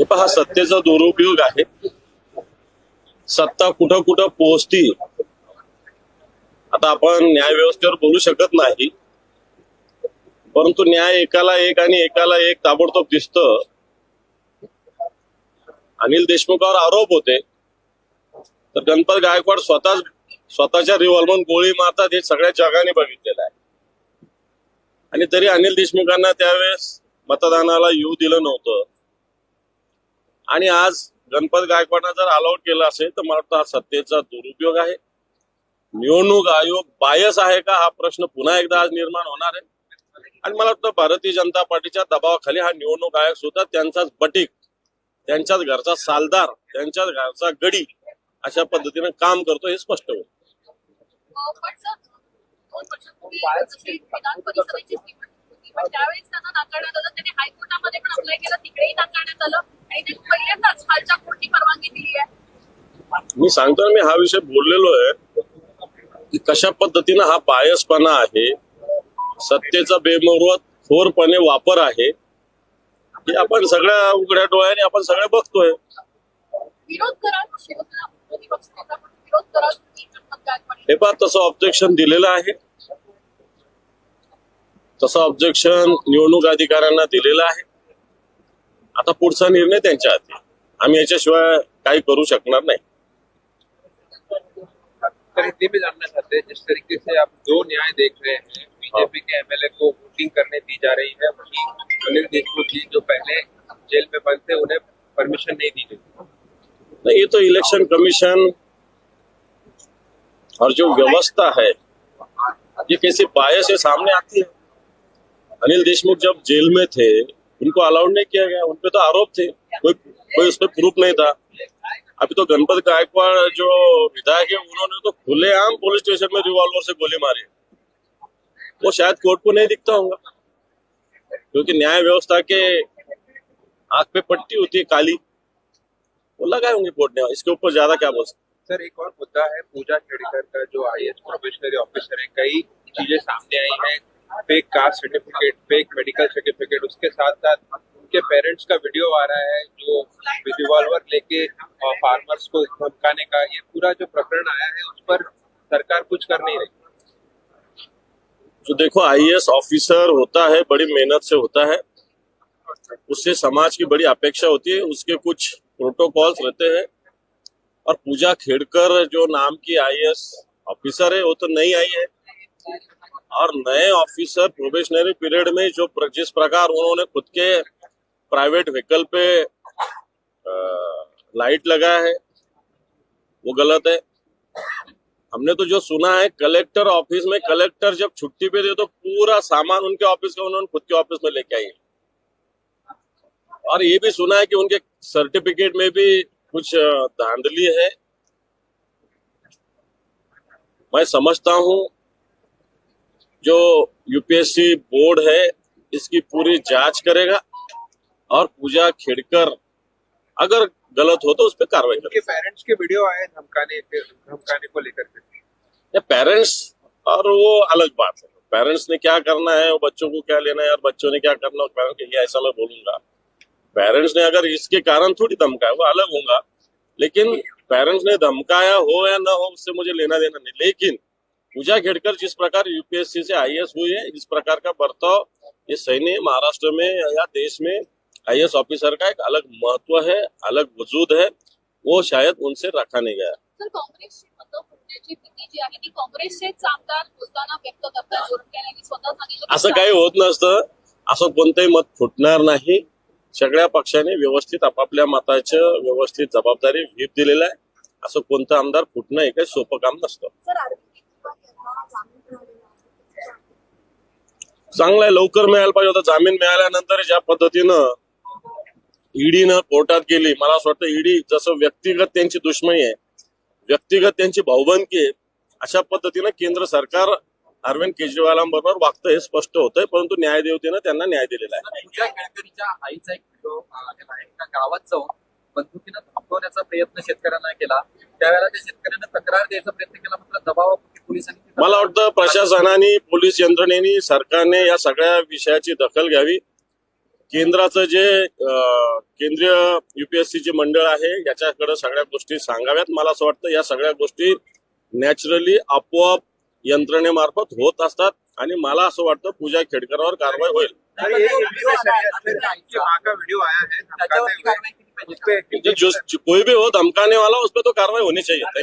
हे पहा सत्तेचा दुरुपयोग आहे. सत्ता कुठं कुठं पोहोचती आता आपण न्याय व्यवस्थेवर बोलू शकत नाही. परंतु न्याय एकाला एक आणि एकाला एक ताबडतोब दिसत. अनिल देशमुखावर आरोप होते. तर गणपत गायकवाड स्वतः स्वतःच्या रिव्हॉल्वर गोळी मारतात हे सगळ्या जगाने बघितलेलं आहे. आणि तरी अनिल देशमुखांना त्यावेळेस मतदानाला येऊ दिलं नव्हतं. आणि आज गणपत गायकवाडनं जर अलाउड केलं असेल तर मला वाटतं हा सत्तेचा दुरुपयोग आहे. निवडणूक आयोग बायस आहे का? हा प्रश्न पुन्हा एकदा आज निर्माण होणार आहे. आणि मला वाटतं भारतीय जनता पार्टीच्या दबावाखाली हा निवडणूक आयोग सुद्धा त्यांचाच बटीक त्यांच्याच घरचा सालदार त्यांच्याच घरचा गडी अशा पद्धतीने काम करतो हे स्पष्ट होईल. पण त्यावेळेस त्यांना नाकारण्यात आलं त्यांनी हायकोर्टामध्ये पण अप्लाय केलं तिकडेही नाकारण्यात आलं. आणि ते पहिल्यांदाच खालच्या कोर्टनी परवानगी दिली आहे. मी सांगतो मी हा विषय बोललेलो आहे. की कशा पद्धतीनं हा बायसपणा आहे सत्तेचा बेमोरवत खोरपणे वापर आहे हे आपण सगळ्या उघड्या डोळ्याने आपण सगळे बघतोय. हे पहा तसं ऑब्जेक्शन दिलेलं आहे. तसं ऑब्जेक्शन निवडणूक अधिकाऱ्यांना दिलेलं आहे. आता पुढचा निर्णय त्यांच्या हाती. आम्ही याच्याशिवाय काही करू शकणार नाही. भी जानना चाहते हैं जिस तरीके से आप दो न्याय देख रहे हैं बीजेपी के एमएलए को वोटिंग करने दी जा रही है वहीं अनिल देशमुख जी जो पहले जेल में बंद थे उन्हें परमिशन नहीं दी गई। नहीं ये तो इलेक्शन कमीशन और जो व्यवस्था है ये कैसे बायस से सामने आती है? अनिल देशमुख जब जेल में थे उनको अलाउड नहीं किया गया, उनपे तो आरोप थे। कोई कोई उस पर प्रूफ नहीं था। अभी तो गणपत गायकवाड़ जो विधायक है, उन्होंने तो खुलेआम पुलिस स्टेशन में रिवॉल्वर से गोली मारी वो शायद कोर्ट को नहीं दिखता होगा, क्योंकि न्याय व्यवस्था के आँख पे पट्टी होती है काली। वो लगाए होंगे कोर्ट ने, इसके ऊपर ज़्यादा क्या बोल सकते सर, एक और मुद्दा है, पूजा खेड़कर का जो आई प्रोबेशनरी ऑफिसर है, कई चीज़ें सामने आई हैं fake caste certificate fake medical certificate उसके साथ साथ उनके पेरेंट्स का वीडियो आ रहा है जो रिवॉल्वर लेके फार्मर्स को धमकाने का, ये पूरा जो प्रकरण आया है उस पर सरकार कुछ कर नहीं रही। जो देखो आईएएस ऑफिसर होता है, बड़ी मेहनत से होता है। उससे समाज की बड़ी अपेक्षा होती है, उसके कुछ प्रोटोकॉल्स रहते हैं। और पूजा खेड़कर जो नाम की आईएएस ऑफिसर है, वो तो नहीं आई है। और नए ऑफिसर प्रोबेशनरी पीरियड में जो प्र- जिस प्रकार उन्होंने खुद के प्राइवेट व्हीकल पे लाइट लगाया है, वो गलत है। हमने तो जो सुना है कलेक्टर ऑफ़िस में कलेक्टर जब छुट्टी पे थे तो पूरा सामान उनके ऑफ़िस का उन्होंने खुद के ऑफ़िस में लेके आई और ये भी सुना है कि उनके सर्टिफिकेट में भी कुछ धांधली है। मैं समझता हूँ जो यूपीएससी बोर्ड है इसकी पूरी जाँच करेगा और पूजा खेड़कर अगर गलत हो तो उस पर कार्रवाई करेगा। पेरेंट्स के वीडियो आए धमकाने धमकाने को लेकर के। पेरेंट्स और वो अलग बात है। पेरेंट्स ने क्या करना है वो बच्चों को क्या लेना है और बच्चों ने क्या करना है पेरेंट्स के लिए ऐसा मैं बोलूँगा। पेरेंट्स ने अगर इसके कारण थोड़ी धमकाया वो अलग होगा लेकिन पेरेंट्स ने धमकाया हो या ना हो उससे मुझे लेना देना नहीं। लेकिन पूजा खेड़कर जिस प्रकार यूपीएससी से आईएएस हुई है इस प्रकार का बर्ताव ये सही नहीं है। महाराष्ट्र में या देश में आईएएस ऑफिसर का एक अलग महत्त्व है अलग वजूद है वो शायद उनसे रखा नहीं गया। तर काँग्रेसची मतं फुटण्याची भीती जी आहे ती काँग्रेसचेच आमदार बोलताना व्यक्त करतात जोरटे यांनी स्वतः सांगितलं की असं काही होत नसतं असं कोणतंही मत फुटणार नाही. सगळ्या पक्षाने व्यवस्थित आपापल्या मताचं व्यवस्थित जबाबदारी व्हीप दिलेला आहे. असं कोणतं आमदार फुटणं हे काही सोपं काम नसतं. चांगलं आहे लवकर मिळायला पाहिजे होता. जामीन मिळाल्यानंतर ज्या पद्धतीनं ईडीनं कोर्टात गेली मला असं वाटतं ईडी जसं व्यक्तिगत त्यांची दुश्मनी आहे व्यक्तिगत त्यांची भाऊबंदकी आहे अशा पद्धतीनं केंद्र सरकार अरविंद केजरीवालांबरोबर वागतं हे स्पष्ट होतंय परंतु न्यायदेवतेनं त्यांना न्याय दिलेला आहे. आईचा एक व्हिडिओ गावात जाऊन बंदुकीनं प्रयत्न शेतकऱ्यांना केला. त्यावेळेला त्या शेतकऱ्यांना तक्रार द्यायचा प्रयत्न केला मात्र दबावापोटी मला वाटतं प्रशासनाने पोलीस यंत्रणेने सरकारने या सगळ्या विषयाची दखल घ्यावी. केंद्राचं जे केंद्रीय युपीएससीचे मंडळ आहे याच्याकडे सगळ्या गोष्टी सांगाव्यात. मला असं वाटतं या सगळ्या गोष्टी नॅचरली आपोआप यंत्रणेमार्फत होत असतात आणि मला असं वाटतं पूजा खेडकरावर कारवाई होईल. जो जो- जो- कोई भी हो धमकाने वाला उस पर तो कार्रवाई होनी चाहिए.